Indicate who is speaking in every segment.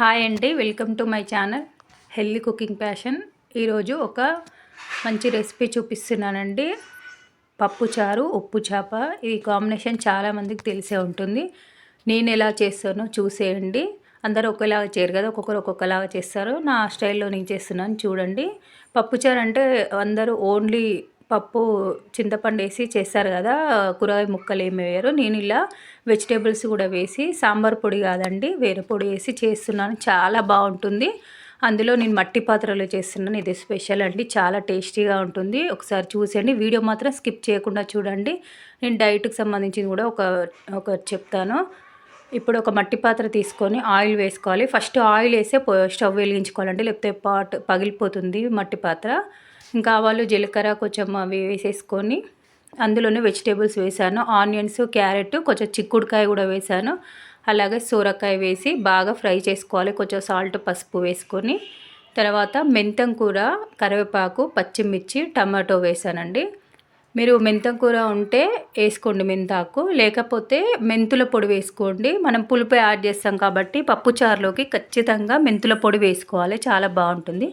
Speaker 1: Hi అండి welcome to my channel healthy cooking passion. ఈరోజు ఒక మంచి రెసిపీ చూపిస్తున్నానండి. పప్పు చారు ఉప్పు చేప ఈ కాంబినేషన్ చాలామందికి తెలిసే ఉంటుంది. నేను ఎలా చేస్తానో చూసేయండి. అందరూ ఒకేలాగా చేయరు కదా ఒక్కొక్కరు ఒక్కొక్కలాగా చేస్తారు. నా స్టైల్లో నేను చేస్తున్నాను చూడండి. పప్పుచారు అంటే అందరూ ఓన్లీ పప్పు చింతపండు వేసి చేస్తారు కదా కూరగాయ ముక్కలు ఏమి వేయరు. నేను ఇలా వెజిటేబుల్స్ కూడా వేసి సాంబార్ పొడి కాదండి వేరే పొడి వేసి చేస్తున్నాను. చాలా బాగుంటుంది. అందులో నేను మట్టి పాత్రలో చేస్తున్నాను. ఇది స్పెషల్ అండి. చాలా టేస్టీగా ఉంటుంది. ఒకసారి చూసేయండి. వీడియో మాత్రం స్కిప్ చేయకుండా చూడండి. నేను డైట్కి సంబంధించింది కూడా ఒక ఒక చెప్తాను. ఇప్పుడు ఒక మట్టి పాత్ర తీసుకొని ఆయిల్ వేసుకోవాలి. ఫస్ట్ ఆయిల్ వేసే స్టవ్ వెలిగించుకోవాలండి. లేకపోతే పాట్ పగిలిపోతుంది మట్టి పాత్ర. ఇంకా ఆవాలు జీలకర్ర కొంచెం అవి వేసేసుకొని అందులోనే వెజిటేబుల్స్ వేసాను. ఆనియన్స్ క్యారెట్ కొంచెం చిక్కుడుకాయ కూడా వేసాను. అలాగే సూరకాయ వేసి బాగా ఫ్రై చేసుకోవాలి. కొంచెం సాల్ట్ పసుపు వేసుకొని. తర్వాత మెంతం కూర కరివేపాకు పచ్చిమిర్చి టమాటో వేసానండి. మీరు మెంతం కూర ఉంటే వేసుకోండి మెంతాకు. లేకపోతే మెంతుల పొడి వేసుకోండి. మనం పులుపు యాడ్ చేస్తాం కాబట్టి పప్పుచారులోకి ఖచ్చితంగా మెంతుల పొడి వేసుకోవాలి. చాలా బాగుంటుంది.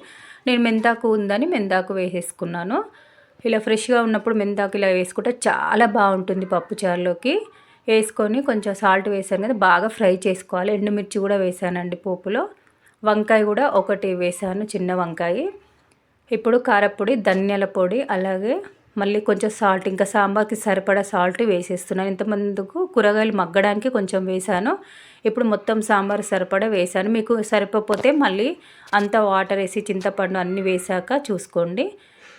Speaker 1: నేను మెంతాకు ఉందని మెంతాకు వేసేసుకున్నాను. ఇలా ఫ్రెష్గా ఉన్నప్పుడు మెంతాకు ఇలా వేసుకుంటే చాలా బాగుంటుంది పప్పుచారులోకి వేసుకొని కొంచెం సాల్ట్ వేసాను కదా బాగా ఫ్రై చేసుకోవాలి. ఎండుమిర్చి కూడా వేసానండి పోపులో. వంకాయ కూడా ఒకటి వేసాను చిన్న వంకాయ. ఇప్పుడు కారపొడి ధనియాల పొడి అలాగే మళ్ళీ కొంచెం సాల్ట్ ఇంకా సాంబార్కి సరిపడా సాల్ట్ వేసేస్తున్నాను ఇంతమందుకు కూరగాయలు మగ్గడానికి కొంచెం వేసాను. ఇప్పుడు మొత్తం సాంబార్ సరిపడా వేసాను. మీకు సరిపోతే మళ్ళీ అంత వాటర్ వేసి చింతపండు అన్నీ వేసాక చూసుకోండి.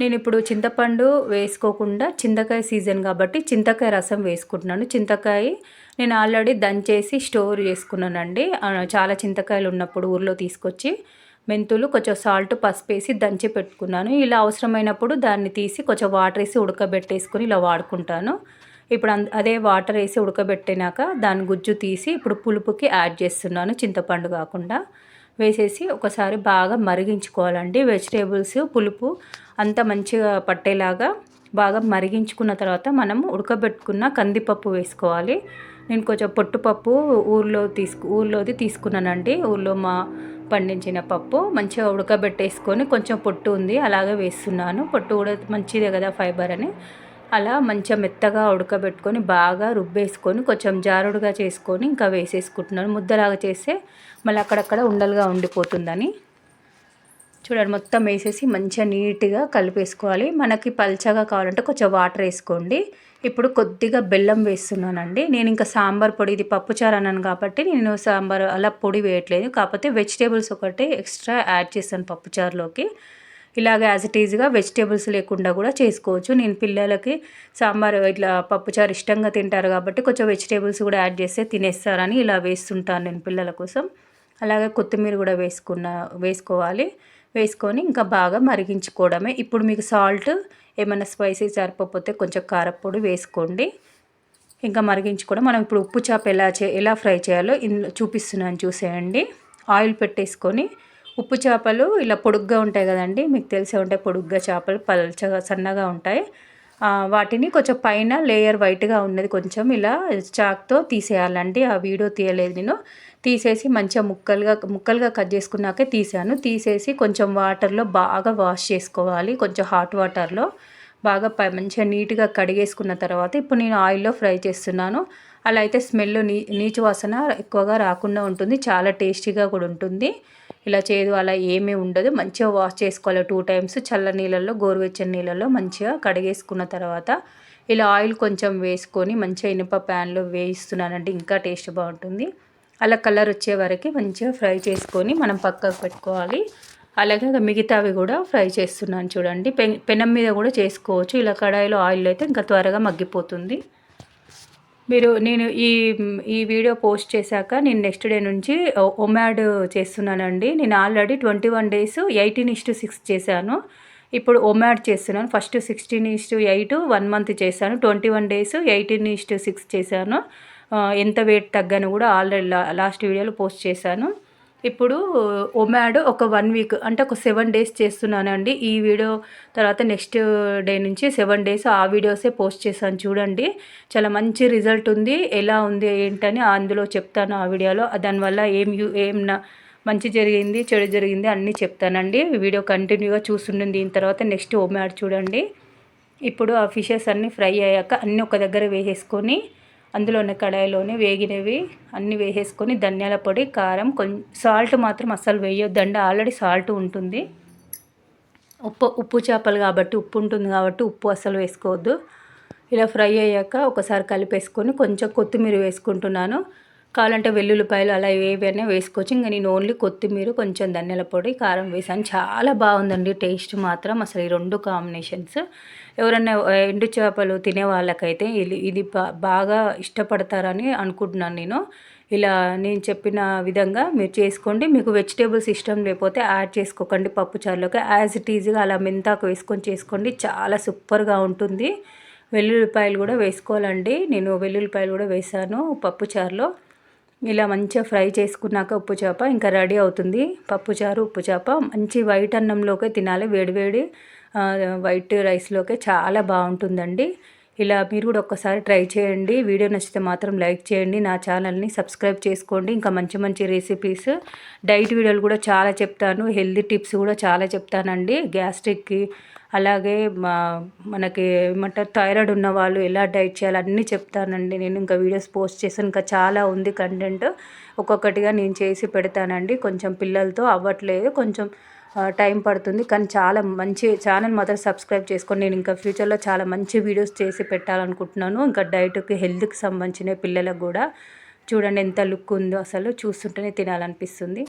Speaker 1: నేను ఇప్పుడు చింతపండు వేసుకోకుండా చింతకాయ సీజన్ కాబట్టి చింతకాయ రసం వేసుకుంటున్నాను. చింతకాయ నేను ఆల్రెడీ దంచేసి స్టోర్ చేసుకున్నానండి. చాలా చింతకాయలు ఉన్నప్పుడు ఊర్లో తీసుకొచ్చి మెంతులు కొంచెం సాల్ట్ పసుపు వేసి దంచి పెట్టుకున్నాను. ఇలా అవసరమైనప్పుడు దాన్ని తీసి కొంచెం వాటర్ వేసి ఉడకబెట్టేసుకొని ఇలా వాడుకుంటాను. ఇప్పుడు అదే వాటర్ వేసి ఉడకబెట్టినాక దాని గుజ్జు తీసి ఇప్పుడు పులుపుకి యాడ్ చేస్తున్నాను చింతపండు కాకుండా. వేసేసి ఒకసారి బాగా మరిగించుకోవాలండి. వెజిటేబుల్స్ పులుపు అంత మంచిగా పట్టేలాగా బాగా మరిగించుకున్న తర్వాత మనం ఉడకబెట్టుకున్న కందిపప్పు వేసుకోవాలి. నేను కొంచెం పొట్టుపప్పు ఊర్లో తీసుకు ఊర్లోది తీసుకున్నానండి. ఊర్లో మా పండించిన పప్పు మంచిగా ఉడకబెట్టేసుకొని కొంచెం పొట్టు ఉంది అలాగే వేస్తున్నాను. పొట్టు కూడా మంచిదే కదా ఫైబర్ అని. అలా మంచిగా మెత్తగా ఉడకబెట్టుకొని బాగా రుబ్బేసుకొని కొంచెం జారుడుగా చేసుకొని ఇంకా వేసేసుకుంటున్నాను. ముద్దలాగా చేస్తే మళ్ళీ అక్కడక్కడ ఉండలుగా ఉండిపోతుందని. చూడండి మొత్తం వేసేసి మంచిగా నీట్గా కలిపేసుకోవాలి. మనకి పల్చగా కావాలంటే కొంచెం వాటర్ వేసుకోండి. ఇప్పుడు కొద్దిగా బెల్లం వేస్తున్నానండి. నేను ఇంకా సాంబార్ పొడి ఇది పప్పుచారు అన్నాను కాబట్టి నేను సాంబార్ అలా పొడి వేయట్లేదు. కాకపోతే వెజిటేబుల్స్ ఒకటి ఎక్స్ట్రా యాడ్ చేస్తాను పప్పుచారులోకి ఇలాగ యాజ్ ఇట్ ఈజ్గా వెజిటేబుల్స్ లేకుండా కూడా చేసుకోవచ్చు. నేను పిల్లలకి సాంబార్ ఇట్లా పప్పుచారు ఇష్టంగా తింటారు కాబట్టి కొంచెం వెజిటేబుల్స్ కూడా యాడ్ చేస్తే తినేస్తారని ఇలా వేస్తుంటాను నేను పిల్లల కోసం. అలాగే కొత్తిమీర కూడా వేసుకున్న వేసుకోవాలి. వేసుకొని ఇంకా బాగా మరిగించుకోవడమే. ఇప్పుడు మీకు సాల్ట్ ఏమైనా స్పైసీ సరిపోతే కొంచెం కారపొడి వేసుకోండి. ఇంకా మరిగించుకోవడం. మనం ఇప్పుడు ఉప్పు చేప ఎలా చే ఎలా ఫ్రై చేయాలో చూపిస్తున్నాను చూసేయండి. ఆయిల్ పెట్టేసుకొని ఉప్పు చేపలు ఇలా పొడుగ్గా ఉంటాయి కదండి మీకు తెలిసే ఉంటాయి పొడుగ్గా చేపలు పలచగా సన్నగా ఉంటాయి. వాటిని కొంచెం పైన లేయర్ వైట్గా ఉన్నది కొంచెం ఇలా చాక్తో తీసేయాలండి. ఆ వీడియో తీయలేదు నేను. తీసేసి మంచిగా ముక్కలుగా ముక్కలుగా కట్ చేసుకున్నాకే తీసాను. తీసేసి కొంచెం వాటర్లో బాగా వాష్ చేసుకోవాలి. కొంచెం హాట్ వాటర్లో. బాగా పై మంచిగా నీట్గా కడిగేసుకున్న తర్వాత ఇప్పుడు నేను ఆయిల్లో ఫ్రై చేస్తున్నాను. అలా అయితే స్మెల్ నీ నీచు వాసన ఎక్కువగా రాకుండా ఉంటుంది. చాలా టేస్టీగా కూడా ఉంటుంది. ఇలా చేయదు అలా ఏమీ ఉండదు. మంచిగా వాష్ చేసుకోవాలి. టూ టైమ్స్ చల్ల నీళ్ళల్లో గోరువెచ్చని నీళ్ళల్లో మంచిగా కడిగేసుకున్న తర్వాత ఇలా ఆయిల్ కొంచెం వేసుకొని మంచిగా ఇనుప ప్యాన్లో వేయిస్తున్నానంటే ఇంకా టేస్ట్ బాగుంటుంది. అలా కలర్ వచ్చే వరకు మంచిగా ఫ్రై చేసుకొని మనం పక్కకు పెట్టుకోవాలి. అలాగే మిగతావి కూడా ఫ్రై చేస్తున్నాను చూడండి. పెనం మీద కూడా చేసుకోవచ్చు. ఇలా కడాయిలో ఆయిల్ అయితే ఇంకా త్వరగా మగ్గిపోతుంది. మీరు నేను ఈ ఈ వీడియో పోస్ట్ చేశాక నేను నెక్స్ట్ డే నుంచి ఒమాడ్ చేస్తున్నానండి. నేను already twenty one days eighteen is to six చేశాను. ఇప్పుడు ఒమాడ్ చేస్తున్నాను. First sixteen is to eight one month చేశాను. Twenty one days eighteen is to six చేశాను. ఎంత వెయిట్ తగ్గాను కూడా ఆల్రెడీ లాస్ట్ వీడియోలో పోస్ట్ చేశాను. ఇప్పుడు ఒమాడ్ ఒక వన్ వీక్ అంటే ఒక సెవెన్ డేస్ చేస్తున్నానండి. ఈ వీడియో తర్వాత నెక్స్ట్ డే నుంచి సెవెన్ డేస్ ఆ వీడియోసే పోస్ట్ చేశాను. చూడండి చాలా మంచి రిజల్ట్ ఉంది. ఎలా ఉంది ఏంటని అందులో చెప్తాను ఆ వీడియోలో. దానివల్ల ఏం యూ ఏం మంచి జరిగింది చెడు జరిగింది అన్నీ చెప్తానండి. వీడియో కంటిన్యూగా చూస్తుండే దీని తర్వాత నెక్స్ట్ ఒమాడ్ చూడండి. ఇప్పుడు ఆ ఫిషెస్ అన్నీ ఫ్రై అయ్యాక అన్నీ ఒక దగ్గర వేసేసుకొని అందులోనే కడాయిలోనే వేగినవి అన్నీ వేసేసుకొని ధనియాల పొడి కారం కొంచెం సాల్ట్ మాత్రం అస్సలు వేయొద్దండి ఆల్రెడీ సాల్ట్ ఉంటుంది. ఉప్పు ఉప్పు చేపలు కాబట్టి ఉప్పు ఉంటుంది కాబట్టి ఉప్పు అస్సలు వేసుకోవద్దు. ఇలా ఫ్రై అయ్యాక ఒకసారి కలిపేసుకొని కొంచెం కొత్తిమీర వేసుకుంటున్నాను. కావాలంటే వెల్లుల్లిపాయలు అలా ఏవైనా వేసుకోవచ్చు. ఇంకా నేను ఓన్లీ కొత్తిమీర కొంచెం ధనియాల పొడి కారం వేసాను. చాలా బాగుందండి టేస్ట్ మాత్రం. అసలు ఈ రెండు కాంబినేషన్స్ ఎవరైనా ఎండు చేపలు తినే వాళ్ళకైతే ఇది ఇది బాగా ఇష్టపడతారని అనుకుంటున్నాను నేను. ఇలా నేను చెప్పిన విధంగా మీరు చేసుకోండి. మీకు వెజిటేబుల్స్ ఇష్టం లేకపోతే యాడ్ చేసుకోకండి. పప్పు చారులోకి యాజ్ ఇట్ ఈజీగా అలా మెంతాకు వేసుకొని చేసుకోండి. చాలా సూపర్గా ఉంటుంది. వెల్లుల్లిపాయలు కూడా వేసుకోవాలండి. నేను వెల్లుల్లిపాయలు కూడా వేసాను పప్పు చారులో. ఇలా మంచిగా ఫ్రై చేసుకున్నాక ఉప్పు చేప ఇంకా రెడీ అవుతుంది. పప్పుచారు ఉప్పు చేప. మంచి వైట్ అన్నంలోకి తినాలి. వేడివేడి వైట్ రైస్లోకి చాలా బాగుంటుందండి. ఇలా మీరు కూడా ఒక్కసారి ట్రై చేయండి. వీడియో నచ్చితే మాత్రం లైక్ చేయండి. నా ఛానల్ని సబ్స్క్రైబ్ చేసుకోండి. ఇంకా మంచి మంచి రెసిపీస్ డైట్ వీడియోలు కూడా చాలా చెప్తాను. హెల్దీ టిప్స్ కూడా చాలా చెప్తానండి. గ్యాస్ట్రిక్కి అలాగే మా మనకి ఏమంటారు థైరాయిడ్ ఉన్న వాళ్ళు ఎలా డైట్ చేయాలి అన్నీ చెప్తానండి. నేను ఇంకా వీడియోస్ పోస్ట్ చేశాను. ఇంకా చాలా ఉంది కంటెంట్ ఒక్కొక్కటిగా నేను చేసి పెడతానండి. కొంచెం పిల్లలతో అవ్వట్లేదు. కొంచెం టైం పడుతుంది. కానీ చాలా మంచి ఛానల్ మాత్రం సబ్స్క్రైబ్ చేసుకొని నేను ఇంకా ఫ్యూచర్లో చాలా మంచి వీడియోస్ చేసి పెట్టాలనుకుంటున్నాను. ఇంకా డైట్కి హెల్త్కి సంబంధించిన పిల్లలకు కూడా చూడండి ఎంత లుక్ ఉందో అసలు చూస్తుంటేనే తినాలనిపిస్తుంది.